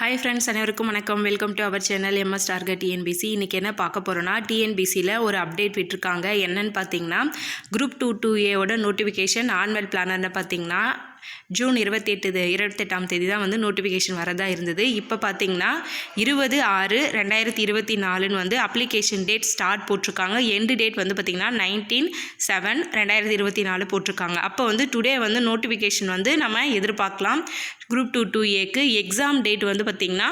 Hi friends அனைவருக்கும் வணக்கம். Welcome to our channel MS target TNPSC இன்றைக்கி என்ன பார்க்க போகிறோன்னா டிஎன்பிசியில் ஒரு அப்டேட் விட்டுருக்காங்க. என்னன்னு பார்த்தீங்கன்னா குரூப் டூ டூ ஏவோட நோட்டிஃபிகேஷன் ஆன்வல் பிளானர்னு பார்த்தீங்கன்னா ஜூன் இருபத்தெட்டு இருபத்தெட்டாம் தேதி தான் வந்து நோட்டிஃபிகேஷன் வரதா இருந்தது. இப்போ பார்த்தீங்கன்னா இருபது ஆறு ரெண்டாயிரத்தி இருபத்தி நாலுன்னு வந்து அப்ளிகேஷன் டேட் ஸ்டார்ட் போட்டிருக்காங்க. எண்டு டேட் வந்து பார்த்திங்கன்னா நைன்டீன் செவன் ரெண்டாயிரத்தி இருபத்தி நாலு போட்டிருக்காங்க. அப்போ வந்து டுடே வந்து நோட்டிஃபிகேஷன் வந்து நம்ம எதிர்பார்க்கலாம். குரூப் டூ டூ ஏக்கு எக்ஸாம் டேட் வந்து பார்த்திங்கன்னா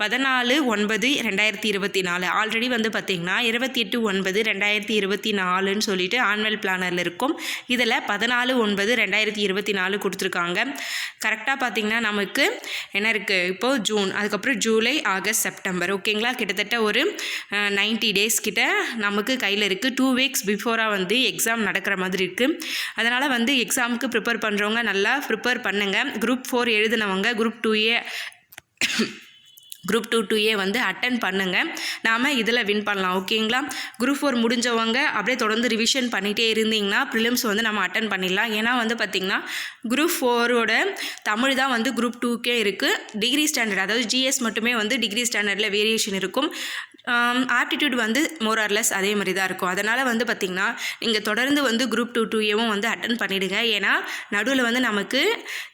பதினாலு ஒன்பது ரெண்டாயிரத்தி இருபத்தி நாலு. ஆல்ரெடி வந்து பார்த்திங்கன்னா இருபத்தி எட்டு ஒன்பது ரெண்டாயிரத்தி இருபத்தி நாலுன்னு சொல்லிட்டு ஆனுவல் பிளானரில் இருக்கும். இதில் பதினாலு ஒன்பது ரெண்டாயிரத்தி இருபத்தி நாலு கொடுத்துருக்காங்க கரெக்டாக பார்த்திங்கன்னா நமக்கு என்ன இருக்குது இப்போது ஜூன் அதுக்கப்புறம் ஜூலை ஆகஸ்ட் செப்டம்பர் ஓகேங்களா கிட்டத்தட்ட ஒரு நைன்ட்டி டேஸ் கிட்ட நமக்கு கையில் இருக்குது டூ வீக்ஸ் பிஃபோராக வந்து எக்ஸாம் நடக்கிற மாதிரி இருக்குது அதனால் வந்து எக்ஸாமுக்கு ப்ரிப்பேர் பண்ணுறவங்க நல்லா ப்ரிப்பேர் பண்ணுங்கள் group four எழுதினவங்க group two A group two two A வந்து அட்டன் பண்ணுங்கள் நாம் இதில் வின் பண்ணலாம். ஓகேங்களா குரூப் ஃபோர் முடிஞ்சவங்க அப்படியே தொடர்ந்து ரிவிஷன் பண்ணிகிட்டே இருந்தீங்கன்னா ப்ரிலிம்ஸ் வந்து நம்ம அட்டன் பண்ணிடலாம். ஏன்னா வந்து பார்த்திங்கன்னா குரூப் ஃபோரோட தமிழ் தான் வந்து குரூப் டூக்கே இருக்குது டிகிரி ஸ்டாண்டர்ட் அதாவது ஜிஎஸ் மட்டுமே வந்து டிகிரி ஸ்டாண்டர்டில் வேரியேஷன் இருக்கும். ஆப்டிடியூட் வந்து மோரார்லெஸ் அதே மாதிரி தான் இருக்கும். அதனால் வந்து பார்த்திங்கன்னா நீங்கள் தொடர்ந்து வந்து குரூப் டூ டூயவும் வந்து அட்டன் பண்ணிவிடுங்க ஏன்னா நடுவில் வந்து நமக்கு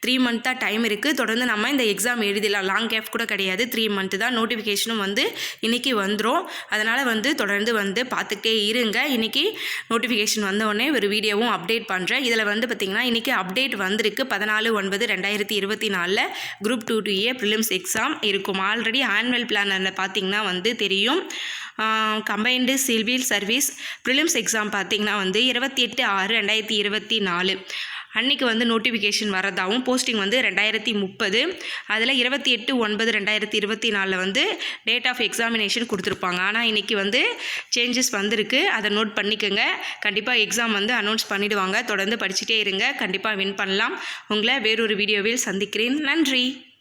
த்ரீ மந்த் தான் டைம் இருக்குது தொடர்ந்து நம்ம இந்த எக்ஸாம் எழுதிடலாம் லாங் கேப் கூட கிடையாது. த்ரீ மந்த்து தான் நோட்டிஃபிகேஷனும் வந்து இன்றைக்கி வந்துடும் அதனால் வந்து தொடர்ந்து வந்து பார்த்துக்கிட்டே இருங்க. இன்றைக்கி நோட்டிஃபிகேஷன் வந்தவுடனே ஒரு வீடியோவும் அப்டேட் பண்ணுறேன் இதில் வந்து பார்த்திங்கன்னா இன்றைக்கி அப்டேட் வந்திருக்கு. பதினாலு ஒன்பது ரெண்டாயிரத்தி இருபத்தி நாலில் group two two A prelims exam இருக்கும். ஆல்ரெடி ஆனுவல் பிளானரில் பார்த்திங்கன்னா வந்து தெரியும். Combined civil service prelims exam பார்த்திங்கன்னா வந்து இருபத்தி எட்டு ஆறு ரெண்டாயிரத்தி இருபத்தி நாலு. அன்றைக்கி வந்து நோட்டிஃபிகேஷன் வரதாகவும் போஸ்டிங் வந்து ரெண்டாயிரத்தி முப்பது. அதில் இருபத்தி எட்டு ஒன்பது ரெண்டாயிரத்தி இருபத்தி நாலில் வந்து டேட் ஆஃப் எக்ஸாமினேஷன் கொடுத்துருப்பாங்க. ஆனால் இன்றைக்கி வந்து சேஞ்சஸ் வந்திருக்கு. அதை நோட் பண்ணிக்கோங்க. கண்டிப்பாக எக்ஸாம் வந்து அனௌன்ஸ் பண்ணிவிடுவாங்க தொடர்ந்து படிச்சுட்டே இருங்க. கண்டிப்பாக வின் பண்ணலாம். உங்களை வேறொரு வீடியோவில் சந்திக்கிறேன். நன்றி.